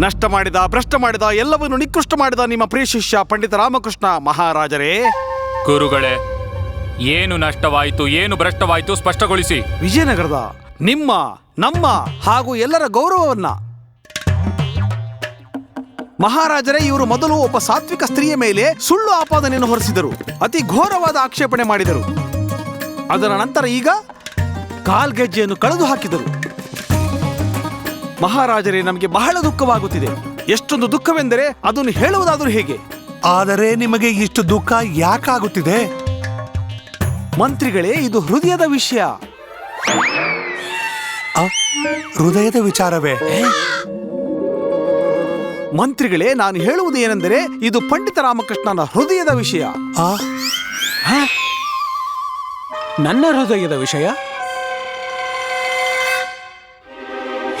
ನಷ್ಟ ಮಾಡಿದ ಭ್ರಷ್ಟ ಮಾಡಿದ ಎಲ್ಲವನ್ನು ನಿಕೃಷ್ಟ ಮಾಡಿದ ನಿಮ್ಮ ಪ್ರಿಯ ಶಿಷ್ಯ ಪಂಡಿತ ರಾಮಕೃಷ್ಣ ಮಹಾರಾಜರೇ. ಗುರುಗಳೇ ಏನು ನಷ್ಟವಾಯಿತು ಏನು ಭ್ರಷ್ಟವಾಯಿತು ಸ್ಪಷ್ಟಗೊಳಿಸಿ. ವಿಜಯನಗರದ ನಿಮ್ಮ ನಮ್ಮ ಹಾಗೂ ಎಲ್ಲರ ಗೌರವವನ್ನ. ಮಹಾರಾಜರೇ ಇವರು ಮೊದಲು ಒಬ್ಬ ಸಾತ್ವಿಕ ಸ್ತ್ರೀಯ ಮೇಲೆ ಸುಳ್ಳು ಆಪಾದನೆಯನ್ನು ಹೊರಿಸಿದರು. ಅತಿ ಘೋರವಾದ ಆಕ್ಷೇಪಣೆ ಮಾಡಿದರು. ಅದರ ನಂತರ ಈಗ ಕಾಲ್ಗೆಜ್ಜೆಯನ್ನು ಕಳೆದು ಹಾಕಿದರು ಮಹಾರಾಜರೇ ನಮಗೆ ಬಹಳ ದುಃಖವಾಗುತ್ತಿದೆ. ಎಷ್ಟೊಂದು ದುಃಖವೆಂದರೆ ಅದನ್ನು ಹೇಳುವುದಾದರೂ ಹೇಗೆ? ಆದರೆ ನಿಮಗೆ ಇಷ್ಟು ದುಃಖ ಯಾಕಾಗುತ್ತಿದೆ? ಮಂತ್ರಿಗಳೇ ಇದು ಹೃದಯದ ವಿಷಯ. ಆ, ಹೃದಯದ ವಿಚಾರವೇ? ಮಂತ್ರಿಗಳೇ ನಾನು ಹೇಳುವುದು ಏನೆಂದರೆ ಇದು ಪಂಡಿತ ರಾಮಕೃಷ್ಣನ ಹೃದಯದ ವಿಷಯ. ಆ? ನನ್ನ ಹೃದಯದ ವಿಷಯ?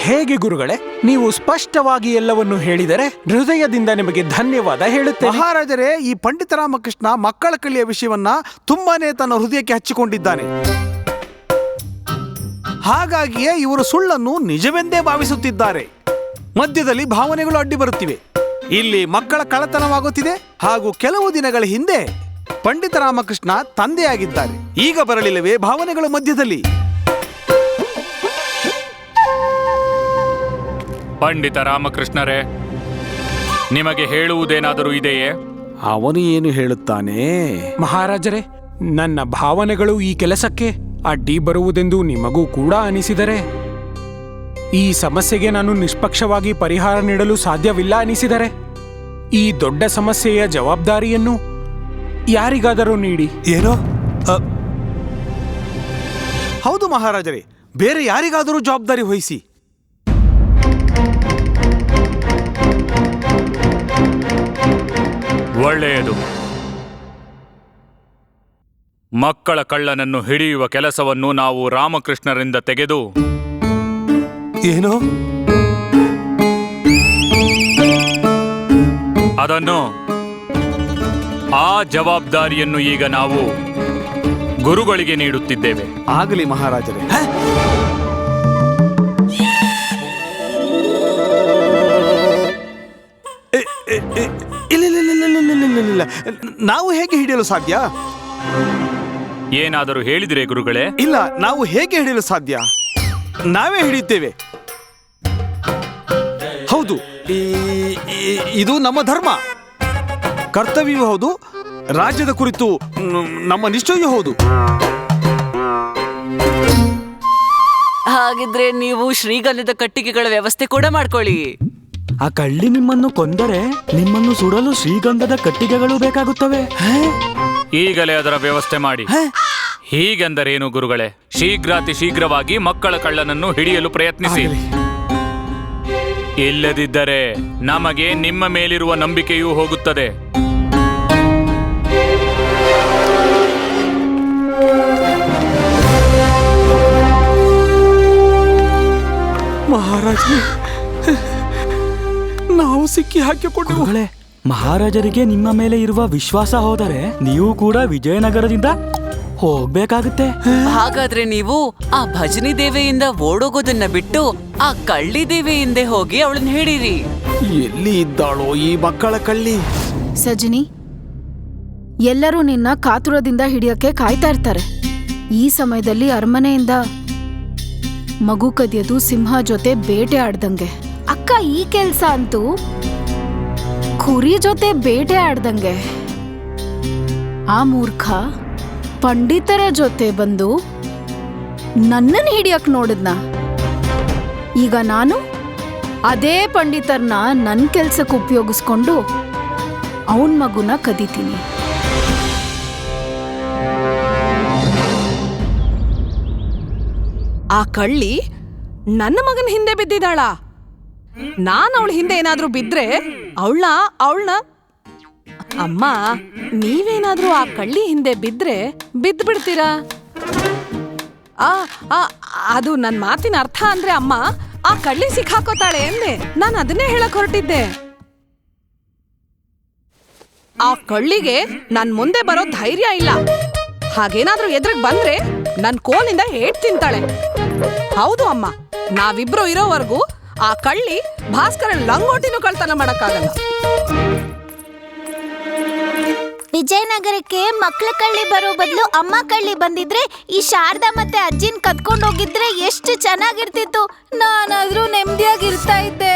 ಹೇಗೆ ಗುರುಗಳೇ, ನೀವು ಸ್ಪಷ್ಟವಾಗಿ ಎಲ್ಲವನ್ನು ಹೇಳಿದರೆ ಹೃದಯದಿಂದ ನಿಮಗೆ ಧನ್ಯವಾದ ಹೇಳುತ್ತೇನೆ. ಮಹಾರಾಜರೇ, ಈ ಪಂಡಿತ ರಾಮಕೃಷ್ಣ ಮಕ್ಕಳ ಕಲಿಯ ವಿಷಯವನ್ನ ತುಂಬಾನೇ ತನ್ನ ಹೃದಯಕ್ಕೆ ಹಚ್ಚಿಕೊಂಡಿದ್ದಾನೆ. ಹಾಗಾಗಿಯೇ ಇವರು ಸುಳ್ಳನ್ನು ನಿಜವೆಂದೇ ಭಾವಿಸುತ್ತಿದ್ದಾರೆ. ಮಧ್ಯದಲ್ಲಿ ಭಾವನೆಗಳು ಅಡ್ಡಿ ಬರುತ್ತಿವೆ. ಇಲ್ಲಿ ಮಕ್ಕಳ ಕಳತನವಾಗುತ್ತಿದೆ ಹಾಗೂ ಕೆಲವು ದಿನಗಳ ಹಿಂದೆ ಪಂಡಿತ ರಾಮಕೃಷ್ಣ ತಂದೆಯಾಗಿದ್ದಾರೆ. ಈಗ ಬರಲಿಲ್ಲವೇ ಭಾವನೆಗಳು ಮಧ್ಯದಲ್ಲಿ? ಪಂಡಿತ ರಾಮಕೃಷ್ಣರೇ ನಿಮಗೆ ಹೇಳುವುದೇನಾದರೂ ಇದೆಯೇ? ಅವನು ಏನು ಹೇಳುತ್ತಾನೆ? ಮಹಾರಾಜರೇ ನನ್ನ ಭಾವನೆಗಳು ಈ ಕೆಲಸಕ್ಕೆ ಅಡ್ಡಿ ಬರುವುದೆಂದು ನಿಮಗೂ ಕೂಡ ಅನಿಸಿದರೆ ಈ ಸಮಸ್ಯೆಗೆ ನಾನು ನಿಷ್ಪಕ್ಷವಾಗಿ ಪರಿಹಾರ ನೀಡಲು ಸಾಧ್ಯವಿಲ್ಲ ಅನಿಸಿದರೆ ಈ ದೊಡ್ಡ ಸಮಸ್ಯೆಯ ಜವಾಬ್ದಾರಿಯನ್ನು ಯಾರಿಗಾದರೂ ನೀಡಿ. ಏನೋ? ಹೌದು ಮಹಾರಾಜರೇ ಬೇರೆ ಯಾರಿಗಾದರೂ ಜವಾಬ್ದಾರಿ ವಹಿಸಿ. ಒಳ್ಳೆಯದು. ಮಕ್ಕಳ ಕಳ್ಳನನ್ನು ಹಿಡಿಯುವ ಕೆಲಸವನ್ನು ನಾವು ರಾಮಕೃಷ್ಣರಿಂದ ತೆಗೆದು ಏನು? ಅದನ್ನು ಆ ಜವಾಬ್ದಾರಿಯನ್ನು ಈಗ ನಾವು ಗುರುಗಳಿಗೆ ನೀಡುತ್ತಿದ್ದೇವೆ. ಆಗಲಿ ಮಹಾರಾಜರೇ. ಇಲ್ಲ ನಾವು ಹೇಗೆ ಹಿಡಿಯಲು ಸಾಧ್ಯ? ಏನಾದರೂ ಹೇಳಿದ್ರೆ ಗುರುಗಳೇ? ಇಲ್ಲ ನಾವು ಹೇಗೆ ಹಿಡಿಯಲು ಸಾಧ್ಯ? ನಾವೇ ಹಿಡಿಯುತ್ತೇವೆ. ಹೌದು ಈ- ಈ- ಇದು ನಮ್ಮ ಧರ್ಮ. ಕರ್ತವ್ಯವೂ ಹೌದು ರಾಜ್ಯದ ಕುರಿತು ಮ್, ನಮ್ಮ ನಿಶ್ಚಯವೂ ಹೌದು. ಹಾಗಿದ್ರೆ ನೀವು ಶ್ರೀಗಂಧದ ಕಟ್ಟಿಗೆಗಳ ವ್ಯವಸ್ಥೆ ಕೂಡ ಮಾಡ್ಕೊಳ್ಳಿ. ಆ ಕಳ್ಳಿ ನಿಮ್ಮನ್ನು ಕೊಂದರೆ ನಿಮ್ಮನ್ನು ಸುಡಲು ಶ್ರೀಗಂಧದ ಕಟ್ಟಿಗೆಗಳು ಬೇಕಾಗುತ್ತವೆ. ಈಗಲೇ ಅದರ ವ್ಯವಸ್ಥೆ ಮಾಡಿ. ಹೀಗೆಂದರೇನು ಗುರುಗಳೇ? ಶೀಘ್ರಾತಿ ಶೀಘ್ರವಾಗಿ ಮಕ್ಕಳ ಕಳ್ಳನನ್ನು ಹಿಡಿಯಲು ಪ್ರಯತ್ನಿಸಿ. ಇಲ್ಲದಿದ್ದರೆ ನಮಗೆ ನಿಮ್ಮ ಮೇಲಿರುವ ನಂಬಿಕೆಯೂ ಹೋಗುತ್ತದೆ. ಮಹಾರಾಜ ನಾವು ಸಿಕ್ಕಿ ಹಾಕಿಕೊಂಡು ಮಹಾರಾಜರಿಗೆ ನಿಮ್ಮ ಮೇಲೆ ಇರುವ ವಿಶ್ವಾಸ ಹೋದರೆ ನೀವು ಕೂಡ ವಿಜಯನಗರದಿಂದ ಹೋಗ್ಬೇಕಾಗುತ್ತೆ. ಹಾಗಾದ್ರೆ ನೀವು ಆ ಭಜನಿ ದೇವೆಯಿಂದ ಓಡೋಗೋದನ್ನ ಬಿಟ್ಟು ಆ ಕಳ್ಳಿ ದೇವೆಯಿಂದ ಹೋಗಿ ಅವಳನ್ನ ಹೇಳಿರಿ ಎಲ್ಲಿ ಇದ್ದಾಳೋ ಈ ಮಕ್ಕಳ ಕಳ್ಳಿ? ಸಜಿನಿ ಎಲ್ಲರೂ ನಿನ್ನ ಕಾತುರದಿಂದ ಹಿಡಿಯಕ್ಕೆ ಕಾಯ್ತಾ ಇರ್ತಾರೆ. ಈ ಸಮಯದಲ್ಲಿ ಅರಮನೆಯಿಂದ ಮಗು ಕದಿಯದು ಸಿಂಹ ಜೊತೆ ಬೇಟೆ ಆಡ್ದಂಗೆ. ಅಕ್ಕ ಈ ಕೆಲ್ಸ ಅಂತೂ ಕುರಿ ಜೊತೆ ಬೇಟೆ ಆಡ್ದಂಗೆ. ಆ ಮೂರ್ಖ ಪಂಡಿತರ ಜೊತೆ ಬಂದು ನನ್ನನ್ನು ಹಿಡಿಯಕ್ ನೋಡಿದ್ನ. ಈಗ ನಾನು ಅದೇ ಪಂಡಿತರನ್ನ ನನ್ನ ಕೆಲ್ಸಕ್ಕೆ ಉಪಯೋಗಿಸ್ಕೊಂಡು ಅವನ ಮಗುನ ಕದೀತೀನಿ. ಆ ಕಳ್ಳಿ ನನ್ನ ಮಗನ ಹಿಂದೆ ಬಿದ್ದಿದ್ದಾಳ? ನಾನ್ ಅವಳ ಹಿಂದೆ ಏನಾದ್ರೂ ಬಿದ್ರೆ ಅವಳ ಅವಳ ಅಮ್ಮ, ನೀವೇನಾದ್ರೂ ಆ ಕಳ್ಳಿ ಹಿಂದೆ ಬಿದ್ರೆ ಬಿದ್ದು ಬಿಡ್ತೀರಾ ಆ, ಅದು ನನ್ನ ಮಾತಿನ ಅರ್ಥ ಅಂದ್ರೆ ಅಮ್ಮ, ಆ ಕಳ್ಳಿ ಸಿಕ್ಕಾಕೋತಾಳೆ ಎಂದೆ ನಾನು ಅದನ್ನೇ ಹೇಳಕ್ ಹೊರಟಿದ್ದೆ. ಆ ಕಳ್ಳಿಗೆ ನನ್ ಮುಂದೆ ಬರೋ ಧೈರ್ಯ ಇಲ್ಲ. ಹಾಗೇನಾದ್ರೂ ಎದ್ರಗ್ ಬಂದ್ರೆ ನನ್ ಕೋಲಿಂದ ಏಟ್ ತಿಂತಾಳೆ. ಹೌದು ಅಮ್ಮ, ನಾವಿಬ್ರು ಇರೋವರೆಗೂ ಆ ಕಳ್ಳಿ ಭಾಸ್ಕರನ್ ಲಂಗೋಟಿನೂ ಕಳ್ತನ ಮಾಡಕ್ಕಾಗಲ್ಲ. ವಿಜಯನಗರಕ್ಕೆ ಮಕ್ಳ ಕಳ್ಳಿ ಬರೋ ಬದಲು ಅಮ್ಮ ಕಳ್ಳಿ ಬಂದಿದ್ರೆ ಈ ಶಾರದಾ ಮತ್ತೆ ಅಜ್ಜಿನ ಕತ್ಕೊಂಡು ಹೋಗಿದ್ರೆ ಎಷ್ಟು ಚೆನ್ನಾಗಿರ್ತಿತ್ತು. ನಾನಾದ್ರೂ ನೆಮ್ಮದಿಯಾಗಿರ್ತಾ ಇದ್ದೆ.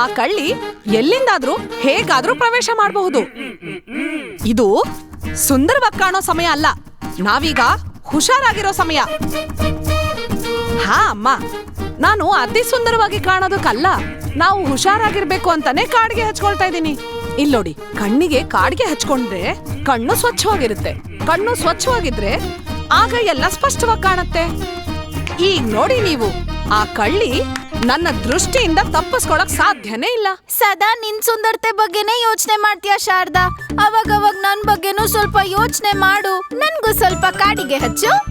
ಆ ಕಳ್ಳಿ ಎಲ್ಲಿಂದಾದ್ರೂ ಹೇಗಾದ್ರೂ ಪ್ರವೇಶ ಮಾಡಬಹುದು. ಇದು ಸುಂದರವಾಗಿ ಕಾಣೋ ಸಮಯ ಅಲ್ಲ. ನಾವೀಗ ಹುಷಾರಾಗಿರೋ ಸಮಯ. ಹಾ, ಅಮ್ಮ. ನಾನು ಅತಿ ಸುಂದರವಾಗಿ ಕಾಣೋದಕ್ಕಲ್ಲ. ನಾವು ಹುಷಾರಾಗಿರ್ಬೇಕು ಅಂತಾನೆ ಕಾಡ್ಗೆ ಹಚ್ಕೊಳ್ತಾ ಇದ್ದೀನಿ. ಇಲ್ಲೋಡಿ ಕಣ್ಣಿಗೆ ಕಾಡ್ಗೆ ಹಚ್ಕೊಂಡ್ರೆ ಕಣ್ಣು ಸ್ವಚ್ಛವಾಗಿರುತ್ತೆ. ಕಣ್ಣು ಸ್ವಚ್ಛವಾಗಿದ್ರೆ ಆಗ ಎಲ್ಲ ಸ್ಪಷ್ಟವಾಗಿ ಕಾಣುತ್ತೆ. ಈಗ ನೋಡಿ ನೀವು, ಆ ಕಳ್ಳಿ ನನ್ನ ದೃಷ್ಟಿಯಿಂದ ತಪ್ಪಿಸ್ಕೊಳಕ್ ಸಾಧ್ಯನೇ ಇಲ್ಲ. ಸದಾ ನಿನ್ ಸುಂದರತೆ ಬಗ್ಗೆನೇ ಯೋಚನೆ ಮಾಡ್ತೀಯ ಶಾರದಾ? ಅವಾಗ ಅವಾಗ ನನ್ ಬಗ್ಗೆನೂ ಸ್ವಲ್ಪ ಯೋಚನೆ ಮಾಡು. ನನ್ಗೂ ಸ್ವಲ್ಪ ಕಾಡಿಗೆ ಹಚ್ಚು.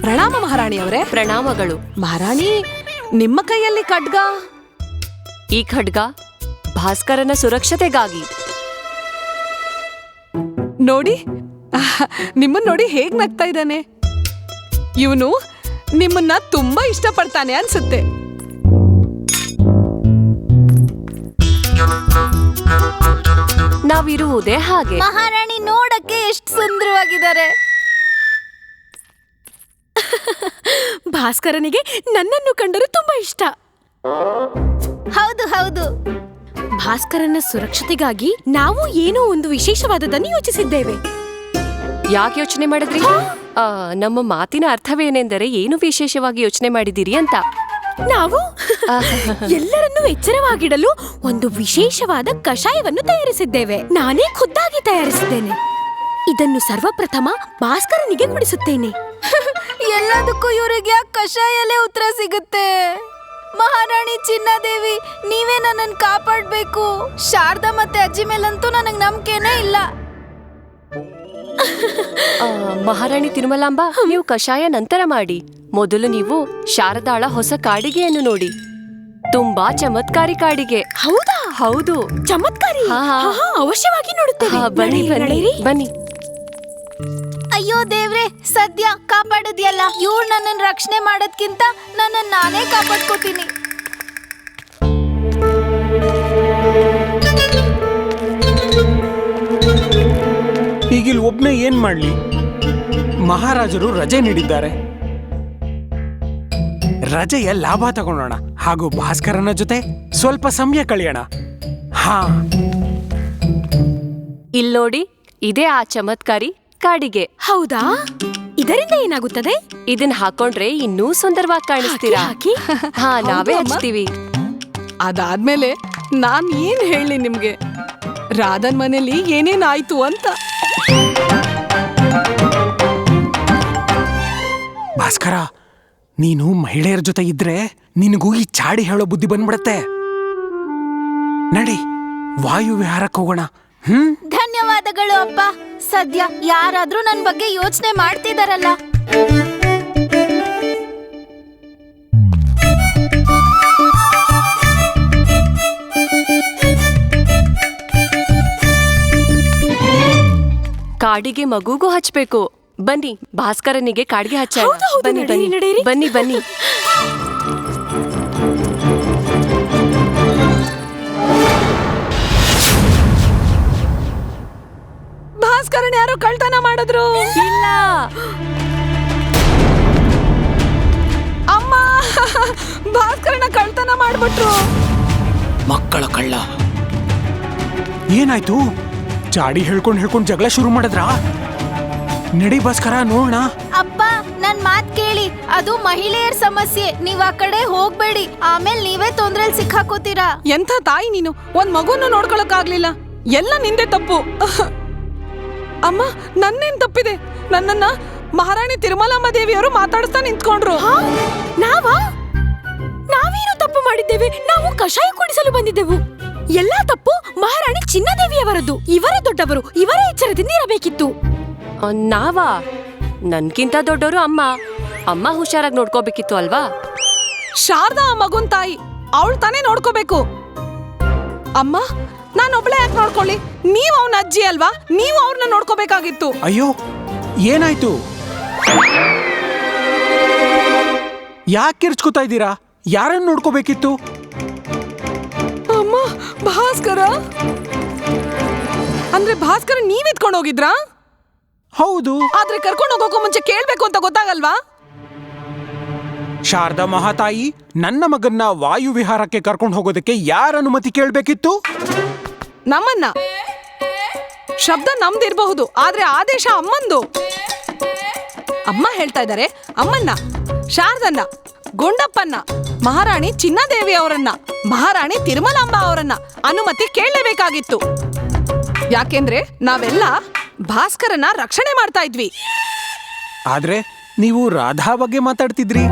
ಪ್ರಣಾಮ ಮಹಾರಾಣಿ ಅವರೇ. ಪ್ರಣಾಮಗಳು. ಮಹಾರಾಣಿ ನಿಮ್ಮ ಕೈಯಲ್ಲಿ ಖಡ್ಗ? ಈ ಖಡ್ಗ ಭಾಸ್ಕರನ ಸುರಕ್ಷತೆಗಾಗಿ. ನೋಡಿ. ನಿಮ್ಮನ್ನ ನಿಮ್ಮನ್ ನೋಡಿ ಹೇಗ್ ನಗ್ತಾ ಇದ್ದಾನೆ. ಇವನು ನಿಮ್ಮನ್ನ ತುಂಬಾ ಇಷ್ಟಪಡ್ತಾನೆ ಅನ್ಸುತ್ತೆ. ನಾವಿರುವುದೇ ಹಾಗೆ. ಮಹಾರಾಣಿ ನೋಡಕ್ಕೆ ಎಷ್ಟು ಸುಂದರವಾಗಿದ್ದಾರೆ. ಭಾಸ್ಕರನಿಗೆ ನನ್ನನ್ನು ಕಂಡರೂ ತುಂಬಾ ಇಷ್ಟ. ಹೌದು ಹೌದು. ಭಾಸ್ಕರನ ಸುರಕ್ಷತೆಗಾಗಿ ನಾವು ಏನೋ ಒಂದು ವಿಶೇಷವಾದದನ್ನು ಯೋಚಿಸಿದ್ದೇವೆ. ಯಾಕೆ ಯೋಚನೆ ಮಾಡಿದ್ರಿ? ಆ, ನಮ್ಮ ಮಾತಿನ ಅರ್ಥವೇನೆಂದರೆ ಏನು ವಿಶೇಷವಾಗಿ ಯೋಚನೆ ಮಾಡಿದಿರಿ ಅಂತ. ನಾವು? ಎಲ್ಲರನ್ನೂ ಎಚ್ಚರವಾಗಿಡಲು ಒಂದು ವಿಶೇಷವಾದ ಕಷಾಯವನ್ನು ತಯಾರಿಸಿದ್ದೇವೆ. ನಾನೇ ಖುದ್ದಾಗಿ ತಯಾರಿಸಿದ್ದೇನೆ. ಇದನ್ನು ಸರ್ವಪ್ರಥಮ ಭಾಸ್ಕರನಿಗೆ ಕುಡಿಸುತ್ತೇನೆ. ಎಲ್ಲದಕ್ಕೂ ಇವರಿಗೆ ಕಷಾಯಲೇ ಉತ್ತರ ಸಿಗುತ್ತೆ. ಮಹಾರಾಣಿ ಚಿನ್ನದೇವಿ ನೀವೇ ನನ್ನನ್ನು ಕಾಪಾಡ್ಬೇಕು. ಶಾರದಾ ಮತ್ತೆ ಅಜ್ಜಿ ಮೇಲಂತೂ ನನಗೆ ನಂಬಿಕೆನೇ ಇಲ್ಲ. ಆ, ಮಹಾರಾಣಿ ತಿರುಮಲಾಂಬ ನೀವು ಕಷಾಯ ನಂತರ ಮಾಡಿ. ಮೊದಲು ನೀವು ಶಾರದಾಳ ಹೊಸ ಕಾಡಿಗೆಯನ್ನು ನೋಡಿ. ತುಂಬಾ ಚಮತ್ಕಾರಿ ಕಾಡಿಗೆ. ಹೌದಾ? ಹೌದು. ಚಮತ್ಕಾರಿ? ಅವಶ್ಯವಾಗಿ ನೋಡುತ್ತೇವೆ. ಬನ್ನಿ ಬನ್ನಿ ಬನ್ನಿ. ಅಯ್ಯೋ ದೇವ್ರೆ ಸದ್ಯ ಕಾಪಾಡಿದ್ಯಲ್ಲ? ಇವ್ರು ನನ್ನನ್ನು ರಕ್ಷಣೆ ಮಾಡೋದ್ಕಿಂತ ನನ್ನನ್ನು ನಾನೇ ಕಾಪಾಡ್ಕೋತೀನಿ. ಈಗಿಲ್ ಒಬ್ನೇ ಏನ್ ಮಾಡ್ಲಿ? ಮಹಾರಾಜರು ರಜೆ ನೀಡಿದ್ದಾರೆ. ರಜೆಯ ಲಾಭ ತಗೊಳ್ಳೋಣ. ಹಾಗೂ ಭಾಸ್ಕರನ ಜೊತೆ ಸ್ವಲ್ಪ ಸಮಯ ಕಳೆಯೋಣ. ಹಾ. ಇಲ್ನೋಡಿ ಇದೇ ಆ ಚಮತ್ಕಾರಿ. ಕಾಡಿಗೆ. ಹೌದಾ? ಇದರಿಂದ ಏನಾಗುತ್ತದೆ? ಇದನ್ನ ಹಾಕೊಂಡ್ರೆ ಇನ್ನೂ ಸುಂದರವಾಗಿ ಕಾಣಿಸ್ತೀರಾ? ಹಾ ನಾವೇ ಹೌದು ಅಮ್ಮ. ಹಚ್ತೀವಿ. ಅದಾದ್ಮೇಲೆ ನಾನ್ ಏನ್ ಹೇಳಿ ನಿಮ್ಗೆ? ರಾಧನ್ ಮನೇಲಿ ಏನೇನಾಯ್ತು ಅಂತ. ಭಾಸ್ಕರ ನೀನು ಮಹಿಳೆಯರ ಜೊತೆ ಇದ್ರೆ ನಿನಗೂ ಈ ಚಾಡಿ ಹೇಳೋ ಬುದ್ಧಿ ಬಂದ್ಬಿಡತ್ತೆ. ನಡಿ ವಾಯು ವಿಹಾರಕ್ಕೆ ಹೋಗೋಣ. ಧನ್ಯವಾದಗಳು ಅಪ್ಪ. ಸದ್ಯ ಯಾರಾದ್ರೂ ನನ್ ಬಗ್ಗೆ ಯೋಚನೆ ಮಾಡ್ತಿದಾರಲ್ಲ. ಕಾಡಿಗೆ ಮಗುಗೂ ಹಚ್ಬೇಕು. ಬನ್ನಿ ಭಾಸ್ಕರನಿಗೆ ಕಾಡಿಗೆ ಹಚ್ಚ ಬನ್ನಿ ಬನ್ನಿ. ಬನ್ನಿ ಬನ್ನಿ. ಭಾಸ್ಕರನ್ ಯಾರೋ ಕಳ್ತನ ಮಾಡಿದ್ರು. ಇಲ್ಲ. ಅಮ್ಮ ಭಾಸ್ಕರನ ಕಳ್ತನ ಮಾಡ್ಬಿಟ್ರು. ಮಕ್ಕಳ ಕಳ್ಳ. ಏನಾಯ್ತು? ಚಾಡಿ ಹೇಳ್ಕೊಂಡು ಹೇಳ್ಕೊಂಡು ಜಗಳ ಶುರು ಮಾಡಿದ್ರಾ? ನಡಿ ಭಾಸ್ಕರ ನೋಡೋಣ. ಅಪ್ಪ ನನ್ ಮಾತ್ ಕೇಳಿ. ಅದು ಮಹಿಳೆಯರ ಸಮಸ್ಯೆ. ನೀವ್ ಆ ಕಡೆ ಹೋಗ್ಬೇಡಿ. ಆಮೇಲೆ ನೀವೇ ತೊಂದ್ರೆಲ್ ಸಿಕ್ಕಾಕೋತೀರಾ. ಎಂಥ ತಾಯಿ ನೀನು? ಒಂದ್ ಮಗುನ ನೋಡ್ಕೊಳಕ್ ಆಗ್ಲಿಲ್ಲ ಎಲ್ಲ ನಿಂದೆ ತಪ್ಪು. ಅಮ್ಮ ನನ್ನೇನ್ ತಪ್ಪಿದೆ? ನನ್ನನ್ನ ಮಹಾರಾಣಿ ತಿರುಮಲಮ್ಮ ದೇವಿಯವರು ಮಾತಾಡಿಸ್ತಾ ನಿಂತ್ಕೊಂಡ್ರು. ನಾವಾ? ನಾವೇನು ತಪ್ಪು ಮಾಡಿದ್ದೇವೆ? ನಾವು ಕಷಾಯ ಕುಡಿಸಲು ಬಂದಿದ್ದೆವು. ಎಲ್ಲಾ ತಪ್ಪು ಮಹಾರಾಣಿ ಚಿನ್ನದೇವಿಯವರದ್ದು. ಇವರೇ ದೊಡ್ಡವರು ಇವರೇ ಎಚ್ಚರದಿಂದ ಇರಬೇಕಿತ್ತು. ನಾವಾ? ನನ್ಕಿಂತ ದೊಡ್ಡವರು ಅಮ್ಮ. ಅಮ್ಮ ಹುಷಾರಾಗಿ ನೋಡ್ಕೋಬೇಕಿತ್ತು ಅಲ್ವಾ? ಶಾರದಾ ಮಗುನ್ ತಾಯಿ ಅವಳು ತಾನೇ ನೋಡ್ಕೋಬೇಕು. ಅಮ್ಮ ನಾನೊಬ್ಳೆ ಯಾಕೆ ನೋಡ್ಕೊಳ್ಳಿ? ನೀವು ಅವನ ಅಜ್ಜಿ ಅಲ್ವಾ? ನೀವು ಅವ್ರನ್ನ ನೋಡ್ಕೋಬೇಕಾಗಿತ್ತು. ಅಯ್ಯೋ ಏನಾಯ್ತು? ಯಾಕೆ ಕಿರ್ಚ್ಕೋತಾ ಇದ್ದೀರಾ? ಯಾರನ್ನು ನೋಡ್ಕೋಬೇಕಿತ್ತು? ಅಮ್ಮ ಭಾಸ್ಕರ? ಅಂದ್ರೆ ಭಾಸ್ಕರ ನೀವ್ ಎತ್ಕೊಂಡು ಹೋಗಿದ್ರಾ? ಹೌದು. ಆದ್ರೆ ಕರ್ಕೊಂಡು ಹೋಗೋಕೆ ಮುಂಚೆ ಕೇಳ್ಬೇಕು ಅಂತ ಗೊತ್ತಾಗಲ್ವಾ? ಶಾರದಾ ಮಹಾತಾಯಿ ನನ್ನ ಮಗನ್ನ ವಾಯು ವಿಹಾರಕ್ಕೆ ಕರ್ಕೊಂಡು ಹೋಗೋದಕ್ಕೆ ಯಾರ ಅನುಮತಿ ಕೇಳಬೇಕಿತ್ತು? ನಮ್ಮನ್ನ. ಶಬ್ದ ನಮ್ದಿರಬಹುದು ಆದ್ರೆ ಆದೇಶ ಅಮ್ಮಂದು. ಅಮ್ಮ ಹೇಳ್ತಾ ಇದ್ದಾರೆ, ಅಮ್ಮನ್ನ, ಶಾರದನ್ನ, ಗುಂಡಪ್ಪನ್ನ, ಮಹಾರಾಣಿ ಚಿನ್ನದೇವಿ ಅವರನ್ನ, ಮಹಾರಾಣಿ ತಿರುಮಲಾಂಬ ಅವರನ್ನ ಅನುಮತಿ ಕೇಳಲೇಬೇಕಾಗಿತ್ತು. ಯಾಕೆಂದ್ರೆ ನಾವೆಲ್ಲ ಭಾಸ್ಕರನ ರಕ್ಷಣೆ ಮಾಡ್ತಾ ಇದ್ವಿ. ಆದ್ರೆ ನೀವು ರಾಧಾ ಬಗ್ಗೆ ಮಾತಾಡ್ತಿದ್ರಿ?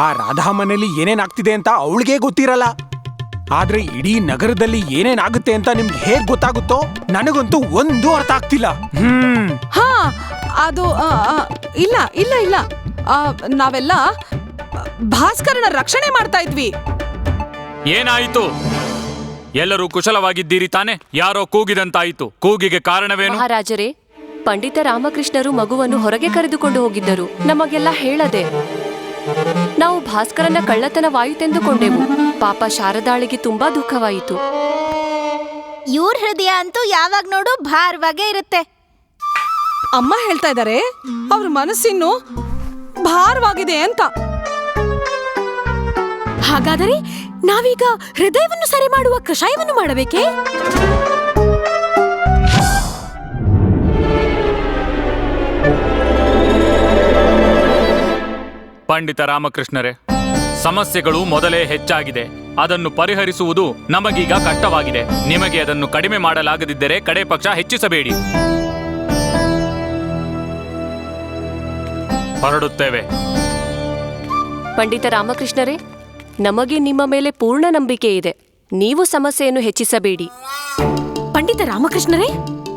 ಆ ರಾಧಾ ಮನೆಯಲ್ಲಿ ಏನೇನಾಗ್ತಿದೆ ಅಂತ ಅವಳಿಗೆ ಗೊತ್ತಿರಲ್ಲ. ಆದ್ರೆ ಇಡೀ ನಗರದಲ್ಲಿ ಏನೇನಾಗುತ್ತೆ ಅಂತ ನಿಮ್ಗೆ ಹೇಗ್ ಗೊತ್ತಾಗುತ್ತೋ ನನಗಂತೂ ಒಂದು ಅರ್ಥ ಆಗ್ತಿಲ್ಲ. ಹ್ಮ್. ಹಾ ಅದು ಆ, ಆ, ಇಲ್ಲ ಇಲ್ಲ ಇಲ್ಲ. ಆ, ನಾವೆಲ್ಲ ಭಾಸ್ಕರನ ರಕ್ಷಣೆ ಮಾಡ್ತಾ ಇದ್ವಿ. ಏನಾಯ್ತು? ಎಲ್ಲರೂ ಕುಶಲವಾಗಿದ್ದೀರಿ ತಾನೆ? ಯಾರೋ ಕೂಗಿದಂತಾಯಿತು. ಕೂಗಿಗೆ ಕಾರಣವೇನು? ಮಹಾರಾಜರೇ ಪಂಡಿತ ರಾಮಕೃಷ್ಣರು ಮಗುವನ್ನು ಹೊರಗೆ ಕರೆದುಕೊಂಡು ಹೋಗಿದ್ದರು. ನಮಗೆಲ್ಲ ಹೇಳದೆ. ನಾವು ಭಾಸ್ಕರನ ಕಳ್ಳತನವಾಯಿತೆಂದುಕೊಂಡೆವು ಪಾಪ ಶಾರದಾಳಿಗೆ ತುಂಬಾ ದುಃಖವಾಯಿತು. ಇವ್ರ ಹೃದಯ ಅಂತೂ ಯಾವಾಗ ನೋಡು ಭಾರವಾಗೇ ಇರುತ್ತೆ. ಅಮ್ಮ ಹೇಳ್ತಾ ಇದ್ದಾರೆ ಅವ್ರ ಮನಸ್ಸಿನ್ನು ಭಾರವಾಗಿದೆ ಅಂತ. ಹಾಗಾದರೆ ನಾವೀಗ ಹೃದಯವನ್ನು ಸರಿ ಮಾಡುವ ಕಷಾಯವನ್ನು ಮಾಡಬೇಕೇ? ಪಂಡಿತ ರಾಮಕೃಷ್ಣರೇ ಸಮಸ್ಯೆಗಳು ಮೊದಲೇ ಹೆಚ್ಚಾಗಿದೆ. ಅದನ್ನು ಪರಿಹರಿಸುವುದು ನಮಗೀಗ ಕಷ್ಟವಾಗಿದೆ. ನಿಮಗೆ ಅದನ್ನು ಕಡಿಮೆ ಮಾಡಲಾಗದಿದ್ದರೆ ಕಡೆ ಪಕ್ಷ ಹೆಚ್ಚಿಸಬೇಡಿ. ಹೊರಡುತ್ತೇವೆ. ಪಂಡಿತ ರಾಮಕೃಷ್ಣರೇ ನಮಗೆ ನಿಮ್ಮ ಮೇಲೆ ಪೂರ್ಣ ನಂಬಿಕೆ ಇದೆ. ನೀವು ಸಮಸ್ಯೆಯನ್ನು ಹೆಚ್ಚಿಸಬೇಡಿ. ಪಂಡಿತ ರಾಮಕೃಷ್ಣರೇ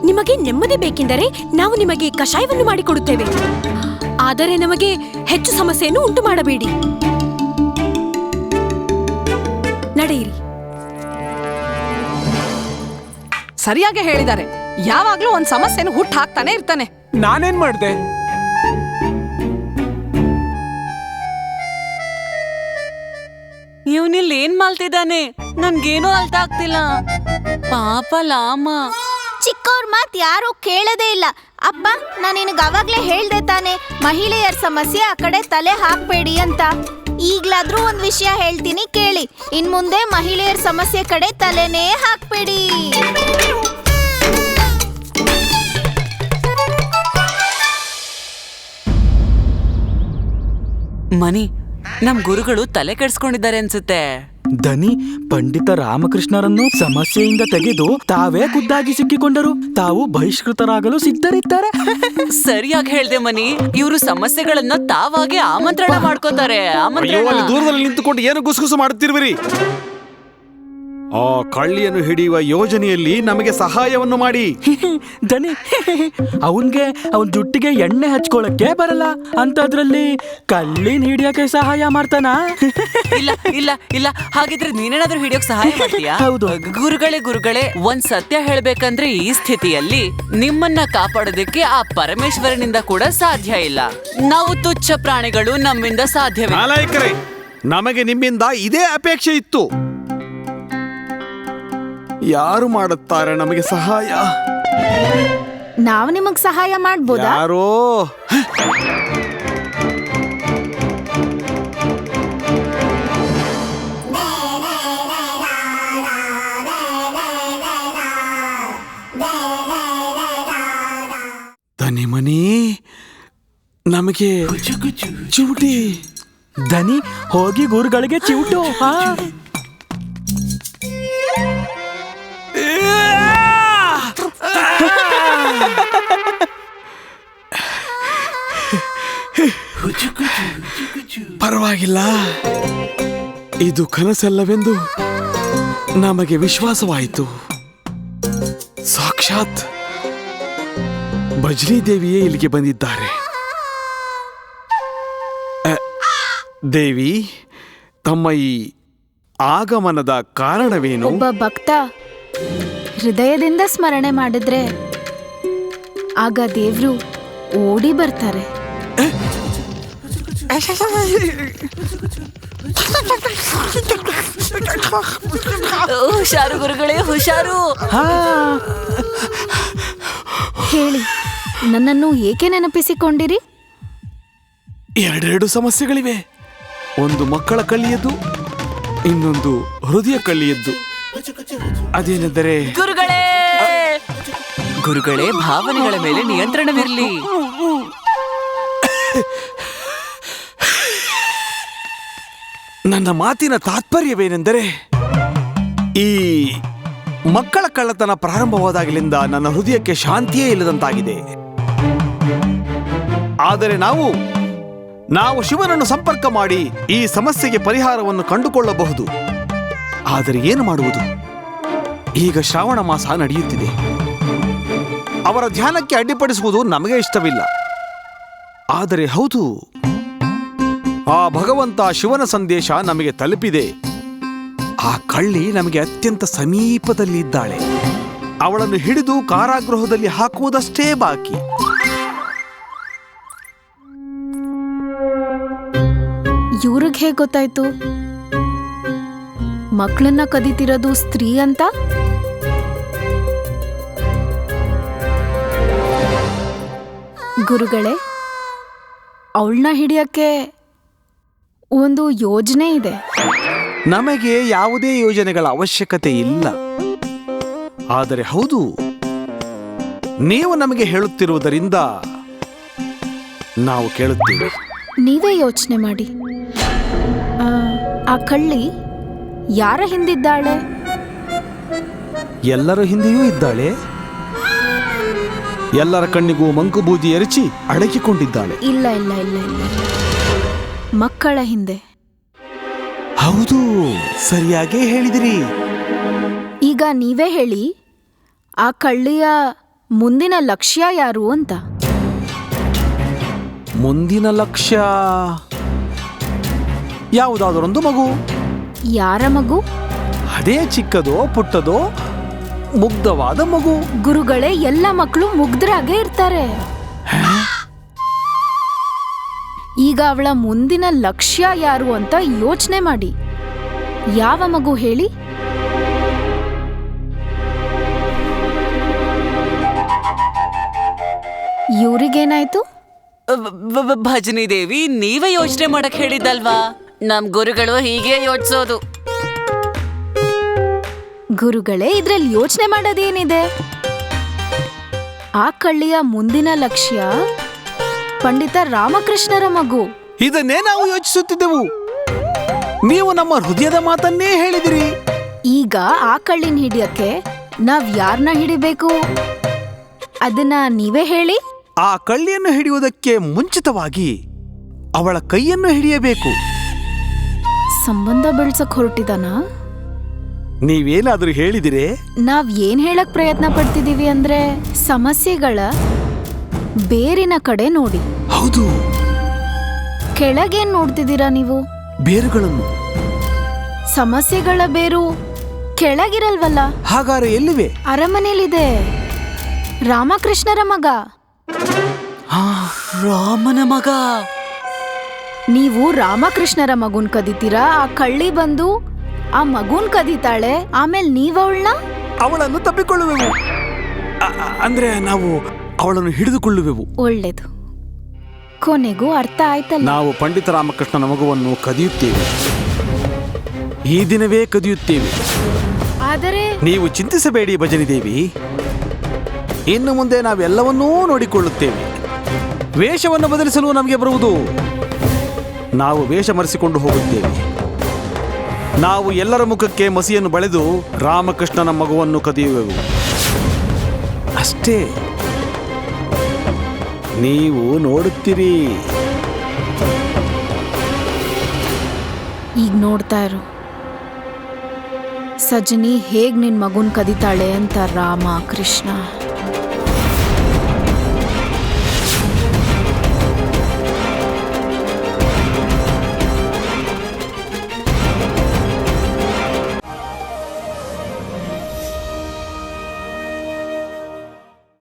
ನಿಮಗೆ ನೆಮ್ಮದಿ ಬೇಕೆಂದರೆ ನಾವು ನಿಮಗೆ ಕಷಾಯವನ್ನು ಮಾಡಿಕೊಡುತ್ತೇವೆ. ಆದರೆ ನಮಗೆ ಹೆಚ್ಚು ಸಮಸ್ಯೆಯನ್ನು ಉಂಟು ಮಾಡಬೇಡಿ ನಡೆಯಿರಿ. ಸರಿಯಾಗಿ ಹೇಳಿದ್ದಾರೆ. ಯಾವಾಗ್ಲೂ ಒಂದ್ ಸಮಸ್ಯೆನ ಹುಟ್ಟು ಹಾಕ್ತಾನೆ ಇರ್ತಾನೆ. ನಾನೇನ್ ಮಾಡ್ದೆ? ಇವನಿಲ್ಲಿ ಏನ್ ಮಾಲ್ತಿದ್ದಾನೆ? ನನ್ಗೇನೂ ಅರ್ಥ ಆಗ್ತಿಲ್ಲ. ಪಾಪ ಲಾಮ. ಚಿಕ್ಕವ್ರ ಮಾತ್ ಯಾರು ಕೇಳದೇ ಇಲ್ಲ. ಅಪ್ಪ, ನಾನು ನಿನಗೆ ಅವಾಗ್ಲೇ ಹೇಳ್ದೆ ತಾನೆ, ಮಹಿಳೆಯರ ಸಮಸ್ಯೆ ಆ ಕಡೆ ತಲೆ ಹಾಕ್ಬೇಡಿ ಅಂತ. ಈಗ್ಲಾದ್ರೂ ಒಂದ್ ವಿಷಯ ಹೇಳ್ತೀನಿ ಕೇಳಿ. ಇನ್ ಮುಂದೆ ಮಹಿಳೆಯರ ಸಮಸ್ಯೆ ಕಡೆ ತಲೆನೇ ಹಾಕ್ಬೇಡಿ. ಮನಿ ನಮ್ ಗುರುಗಳು ತಲೆ ಕೆಡ್ಸ್ಕೊಂಡಿದ್ದಾರೆ ಅನ್ಸುತ್ತೆ. ಧನಿ ಪಂಡಿತ ರಾಮಕೃಷ್ಣರನ್ನು ಸಮಸ್ಯೆಯಿಂದ ತೆಗೆದು ತಾವೇ ಖುದ್ದಾಗಿ ಸಿಕ್ಕಿಕೊಂಡರು. ತಾವು ಬಹಿಷ್ಕೃತರಾಗಲು ಸಿದ್ಧರಿದ್ದಾರೆ. ಸರಿಯಾಗಿ ಹೇಳ್ದೆ ಮನಿ ಇವರು ಸಮಸ್ಯೆಗಳನ್ನ ತಾವಾಗೆ ಆಮಂತ್ರಣ ಮಾಡ್ಕೋತಾರೆ ಆಮಂತ್ರಣ. ದೂರದಲ್ಲಿ ನಿಂತುಕೊಂಡು ಏನು ಗುಸುಗುಸು ಮಾಡುತ್ತಿರುವಿರಿ? ಆ ಕಳ್ಳಿಯನ್ನು ಹಿಡಿಯುವ ಯೋಜನೆಯಲ್ಲಿ ನಮಗೆ ಸಹಾಯವನ್ನು ಮಾಡಿ. ಧನಿ ಅವನ್ಗೆ ಅವನ್ ಜುಟ್ಟಿಗೆ ಎಣ್ಣೆ ಹಚ್ಕೊಳಕ್ಕೆ ಬರಲ್ಲ. ಅಂತದ್ರಲ್ಲಿ ಕಲ್ಲಿನ್ ಹಿಡಿಯಕ್ಕೆ ಸಹಾಯ ಮಾಡ್ತಾನ? ಇಲ್ಲ ಇಲ್ಲ ಇಲ್ಲ. ಹಾಗಿದ್ರೆ ನೀನೇನಾದ್ರೂ ಹಿಡಿಯೋಕ್ ಸಹಾಯ ಮಾಡ್ತೀಯಾ? ಹೌದು. ಗುರುಗಳೇ ಗುರುಗಳೇ ಒಂದ್ ಸತ್ಯ ಹೇಳ್ಬೇಕಂದ್ರೆ ಈ ಸ್ಥಿತಿಯಲ್ಲಿ ನಿಮ್ಮನ್ನ ಕಾಪಾಡೋದಕ್ಕೆ ಆ ಪರಮೇಶ್ವರನಿಂದ ಕೂಡ ಸಾಧ್ಯ ಇಲ್ಲ. ನಾವು ತುಚ್ಛ ಪ್ರಾಣಿಗಳು ನಮ್ಮಿಂದ ಸಾಧ್ಯವೇ ನಾಲಾಯಕರೇ ನಮಗೆ ನಿಮ್ಮಿಂದ ಇದೇ ಅಪೇಕ್ಷೆ ಇತ್ತು. ಯಾರು ಮಾಡುತ್ತಾರೆ ನಮಗೆ ಸಹಾಯ? ನಾವು ನಿಮಗ್ ಸಹಾಯ ಮಾಡ್ಬೋದಾ? ಯಾರೋ? ದನಿ ಮನಿ ನಮಗೆ ಚೂಟಿ. ದನಿ ಹೋಗಿ ಗುರುಗಳಿಗೆ ಚಿವುಟು ಹಾ? ಪರವಾಗಿಲ್ಲ. ಇದು ಕನಸಲ್ಲವೆಂದು ನಮಗೆ ವಿಶ್ವಾಸವಾಯಿತು. ಸಾಕ್ಷಾತ್ ಭಜನಿ ದೇವಿಯೇ ಇಲ್ಲಿಗೆ ಬಂದಿದ್ದಾರೆ. ದೇವಿ ತಮ್ಮ ಈ ಆಗಮನದ ಕಾರಣವೇನು? ಒಬ್ಬ ಭಕ್ತ ಹೃದಯದಿಂದ ಸ್ಮರಣೆ ಮಾಡಿದ್ರೆ ಆಗ ದೇವ್ರು ಓಡಿ ಬರ್ತಾರೆ. ಹುಷಾರು. ಗುರುಗಳೇ ಹುಷಾರು ಹೇಳಿ ನನ್ನನ್ನು ಏಕೆ ನೆನಪಿಸಿಕೊಂಡಿರಿ? ಎರಡೆರಡು ಸಮಸ್ಯೆಗಳಿವೆ. ಒಂದು ಮಕ್ಕಳ ಕಳ್ಳಿಯದ್ದು ಇನ್ನೊಂದು ಹೃದಯ ಕಲಿಯದ್ದು ಅದೇನೆಂದರೆ ಗುರುಗಳೇ! ಗುರುಗಳೇ ಭಾವನೆಗಳ ಮೇಲೆ ನಿಯಂತ್ರಣವಿರಲಿ. ನನ್ನ ಮಾತಿನ ತಾತ್ಪರ್ಯವೇನೆಂದರೆ, ಈ ಮಕ್ಕಳ ಕಳ್ಳತನ ಪ್ರಾರಂಭವಾದಾಗಲಿಂದ ನನ್ನ ಹೃದಯಕ್ಕೆ ಶಾಂತಿಯೇ ಇಲ್ಲದಂತಾಗಿದೆ. ಆದರೆ ನಾವು ನಾವು ಶಿವನನ್ನು ಸಂಪರ್ಕ ಮಾಡಿ ಈ ಸಮಸ್ಯೆಗೆ ಪರಿಹಾರವನ್ನು ಕಂಡುಕೊಳ್ಳಬಹುದು. ಆದರೆ ಏನು ಮಾಡುವುದು? ಈಗ ಶ್ರಾವಣ ಮಾಸ ನಡೆಯುತ್ತಿದೆ. ಅವರ ಧ್ಯಾನಕ್ಕೆ ಅಡ್ಡಿಪಡಿಸುವುದು ನಮಗೆ ಇಷ್ಟವಿಲ್ಲ. ಆದರೆ ಹೌದು ಆ ಭಗವಂತ ಶಿವನ ಸಂದೇಶ ನಮಗೆ ತಲುಪಿದೆ. ಆ ಕಳ್ಳಿ ನಮಗೆ ಅತ್ಯಂತ ಸಮೀಪದಲ್ಲಿ ಇದ್ದಾಳೆ. ಅವಳನ್ನು ಹಿಡಿದು ಕಾರಾಗೃಹದಲ್ಲಿ ಹಾಕುವುದಷ್ಟೇ ಬಾಕಿ. ಇವ್ರಿಗೆ ಹೇಗೆ ಗೊತ್ತಾಯ್ತು? ಮಕ್ಕಳನ್ನ ಕದೀತಿರೋದು ಸ್ತ್ರೀ ಅಂತ? ಗುರುಗಳೇ, ಅವಳನ್ನ ಹಿಡಿಯಕ್ಕೆ ಒಂದು ಯೋಜನೆ ಇದೆ. ನಮಗೆ ಯಾವುದೇ ಯೋಜನೆಗಳ ಅವಶ್ಯಕತೆ ಇಲ್ಲ. ಆದರೆ ಹೌದು. ನೀವು ನಮಗೆ ಹೇಳುತ್ತಿರುವುದರಿಂದ ನಾವು ಕೇಳುತ್ತೇವೆ. ನೀವೇ ಯೋಚನೆ ಮಾಡಿ. ಆ, ಆ ಕಳ್ಳಿ ಯಾರ ಹಿಂದಿದ್ದಾಳೆ? ಎಲ್ಲರ ಹಿಂದೆಯೂ ಇದ್ದಾಳೆ. ಎಲ್ಲರ ಕಣ್ಣಿಗೂ ಮಂಕುಬೂದಿ ಎರಚಿ ಅಡಗಿಕೊಂಡಿದ್ದಾಳೆ. ಇಲ್ಲ ಇಲ್ಲ ಇಲ್ಲ ಇಲ್ಲ. ಮಕ್ಕಳ ಹಿಂದೆ. ಹೌದು ಸರಿಯಾಗೇ ಹೇಳಿದಿರಿ. ಈಗ ನೀವೇ ಹೇಳಿ ಆ ಕಳ್ಳಿಯ ಮುಂದಿನ ಲಕ್ಷ್ಯ ಯಾರು ಅಂತ. ಮುಂದಿನ ಲಕ್ಷ್ಯ? ಯಾವುದಾದರೊಂದು ಮಗು. ಯಾರ ಮಗು? ಅದೇ ಚಿಕ್ಕದೋ ಪುಟ್ಟದೋ ಮುಗ್ಧವಾದ ಮಗು. ಗುರುಗಳೇ ಎಲ್ಲ ಮಕ್ಕಳು ಮುಗ್ಧರಾಗೇ ಇರ್ತಾರೆ. ಈಗ ಅವಳ ಮುಂದಿನ ಲಕ್ಷ್ಯ ಯಾರು ಅಂತ ಯೋಚನೆ ಮಾಡಿ. ಯಾವ ಮಗು ಹೇಳಿ? ಇವ್ರಿಗೇನಾಯ್ತು? ಭಜನಿ ದೇವಿ ನೀವೇ ಯೋಚನೆ ಮಾಡಕ್ ಹೇಳಿದ್ದಲ್ವಾ? ನಮ್ ಗುರುಗಳು ಹೀಗೆ ಯೋಚಿಸೋದು. ಗುರುಗಳೇ ಇದ್ರಲ್ಲಿ ಯೋಚನೆ ಮಾಡೋದೇನಿದೆ? ಆ ಕಳ್ಳಿಯ ಮುಂದಿನ ಲಕ್ಷ್ಯ ಪಂಡಿತ ರಾಮಕೃಷ್ಣರ ಮಗು. ಇದನ್ನೇ ನಾವು ಯೋಚಿಸುತ್ತಿದ್ದೆವು. ನೀವು ನಮ್ಮ ಹೃದಯದ ಮಾತನ್ನೇ ಹೇಳಿದಿರಿ. ಈಗ ಆ ಕಳ್ಳಿನ ಹಿಡಿಯಕ್ಕೆ ನಾವ್ ಯಾರನ್ನ ಹಿಡಿಬೇಕು? ಅದನ್ನ ನೀವೇ ಹೇಳಿ. ಆ ಕಳ್ಳಿಯನ್ನು ಹಿಡಿಯುವುದಕ್ಕೆ ಮುಂಚಿತವಾಗಿ ಅವಳ ಕೈಯನ್ನು ಹಿಡಿಯಬೇಕು. ಸಂಬಂಧ ಬೆಳ್ಸಕ್ ಹೊರಟಿದಾನ? ನೀವೇನಾದ್ರೂ ಹೇಳಿದಿರೇ? ನಾವ್ ಏನ್ ಹೇಳಕ್ ಪ್ರಯತ್ನ ಪಡ್ತಿದೀವಿ ಅಂದ್ರೆ ಸಮಸ್ಯೆಗಳ ಬೇರಿನ ಕಡೆ ನೋಡಿ. ಹೌದು. ಕೆಳಗೇನ್ ನೋಡ್ತಿದ್ದೀರಾ ನೀವು? ಬೇರುಗಳನ್ನು. ಸಮಸ್ಯೆಗಳ ಬೇರು ಕೆಳಗಿರಲ್ವಲ್ಲ? ಹಾಗಾದ್ರೆ ಎಲ್ಲಿವೆ? ಅರಮನೆಯಲ್ಲಿದೆ. ರಾಮಕೃಷ್ಣರ ಮಗ. ರಾಮನ ಮಗ. ನೀವು ರಾಮಕೃಷ್ಣರ ಮಗುನ್ ಕದೀತೀರಾ? ಆ ಕಳ್ಳಿ ಬಂದು ಆ ಮಗುನ್ ಕದೀತಾಳೆ? ಆಮೇಲೆ ನೀವವಳನ್ನ? ಅವಳನ್ನು ತಪ್ಪಿಕೊಳ್ಳುವೆವು. ಅ- ಅ- ಅಂದ್ರೆ ನಾವು ಅವಳನ್ನು ಹಿಡಿದುಕೊಳ್ಳುವೆವು. ಒಳ್ಳೆದು. ಕೊನೆಗೂ ಅರ್ಥ ಆಯ್ತಲ್ಲ? ನಾವು ಪಂಡಿತ ರಾಮಕೃಷ್ಣನ ಮಗುವನ್ನು ಕದಿಯುತ್ತೇವೆ. ಈ ದಿನವೇ ಕದಿಯುತ್ತೇವೆ. ಆದರೆ? ನೀವು ಚಿಂತಿಸಬೇಡಿ ಭಜನಿ ದೇವಿ. ಇನ್ನು ಮುಂದೆ ನಾವೆಲ್ಲವನ್ನೂ ನೋಡಿಕೊಳ್ಳುತ್ತೇವೆ. ವೇಷವನ್ನು ಬದಲಿಸಲು ನಮಗೆ ಬರುವುದು. ನಾವು ವೇಷ ಮರೆಸಿಕೊಂಡು ಹೋಗುತ್ತೇವೆ. ನಾವು ಎಲ್ಲರ ಮುಖಕ್ಕೆ ಮಸಿಯನ್ನು ಬಳೆದು ರಾಮಕೃಷ್ಣನ ಮಗುವನ್ನು ಕದಿಯುವೆವು. ಅಷ್ಟೇ. ನೀವು ನೋಡುತ್ತೀರಿ. ಈಗ ನೋಡ್ತಾ ಇರು. ಸಜನಿ ಹೇಗ್ ನಿನ್ ಮಗುನ್ ಕದಿತಾಳೆ ಅಂತ ರಾಮ ಕೃಷ್ಣ.